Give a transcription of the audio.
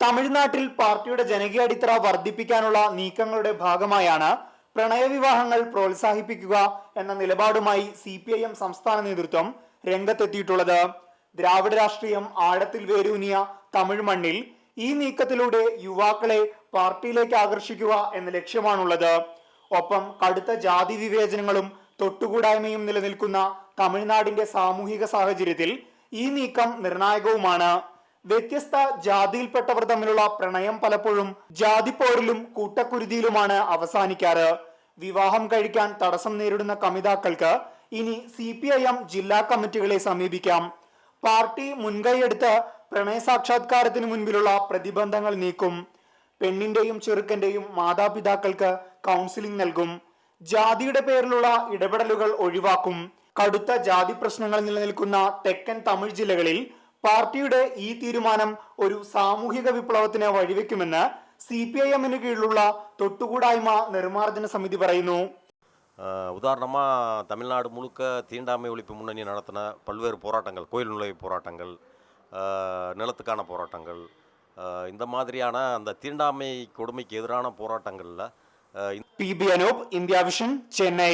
തമിഴ്നാട്ടിൽ പാർട്ടിയുടെ ജനകീയ അടിത്തറ വർദ്ധിപ്പിക്കാനുള്ള നീക്കങ്ങളുടെ ഭാഗമായാണ് പ്രണയവിവാഹങ്ങൾ പ്രോത്സാഹിപ്പിക്കുക എന്ന നിലപാടുമായി സി പി ഐ എം സംസ്ഥാന നേതൃത്വം രംഗത്തെത്തിയിട്ടുള്ളത്. ദ്രാവിഡ രാഷ്ട്രീയം ആഴത്തിൽ വേരൂന്നിയ തമിഴ് മണ്ണിൽ ഈ നീക്കത്തിലൂടെ യുവാക്കളെ പാർട്ടിയിലേക്ക് ആകർഷിക്കുക എന്ന ലക്ഷ്യമാണുള്ളത്. ഒപ്പം കടുത്ത ജാതി വിവേചനങ്ങളും തൊട്ടുകൂടായ്മയും നിലനിൽക്കുന്ന തമിഴ്നാടിന്റെ സാമൂഹിക സാഹചര്യത്തിൽ ഈ നീക്കം നിർണായകവുമാണ്. വ്യത്യസ്ത ജാതിയിൽപ്പെട്ടവർ തമ്മിലുള്ള പ്രണയം പലപ്പോഴും ജാതിപ്പോരിലും കൂട്ടക്കുരുതിയിലുമാണ് അവസാനിക്കാറ്. വിവാഹം കഴിക്കാൻ തടസ്സം നേരിടുന്ന കമിതാക്കൾക്ക് ഇനി സി പി ഐ എം ജില്ലാ കമ്മിറ്റികളെ സമീപിക്കാം. പാർട്ടി മുൻകൈയെടുത്ത് പ്രണയ സാക്ഷാത്കാരത്തിന് മുൻപിലുള്ള പ്രതിബന്ധങ്ങൾ നീക്കും. പെണ്ണിന്റെയും ചെറുക്കന്റെയും മാതാപിതാക്കൾക്ക് കൗൺസിലിംഗ് നൽകും. ജാതിയുടെ പേരിലുള്ള ഇടപെടലുകൾ ഒഴിവാക്കും. കടുത്ത ജാതി പ്രശ്നങ്ങൾ നിലനിൽക്കുന്ന തെക്കൻ തമിഴ് ജില്ലകളിൽ പാർട്ടിയുടെ ഈ തീരുമാനം ഒരു സാമൂഹിക വിപ്ലവത്തിന് വഴിവെക്കുമെന്ന് സി പി ഐ എമ്മിന് കീഴിലുള്ള തൊട്ടുകൂടായ്മ നിർമ്മാർജ്ജന സമിതി പറയുന്നു உதாரணமாக தமிழ்நாடு முழுக்க தீண்டாமை ஒழிப்பு முன்னணி நடத்தின பல்வேறு போராட்டங்கள் கோயில் நுழைவு போராட்டங்கள் ஆஹ், நிலத்துக்கான போராட்டங்கள் ஆஹ், இந்த மாதிரியான அந்த தீண்டாமை கொடுமைக்கு எதிரான போராட்டங்களில் P B Anoop India Vision Chennai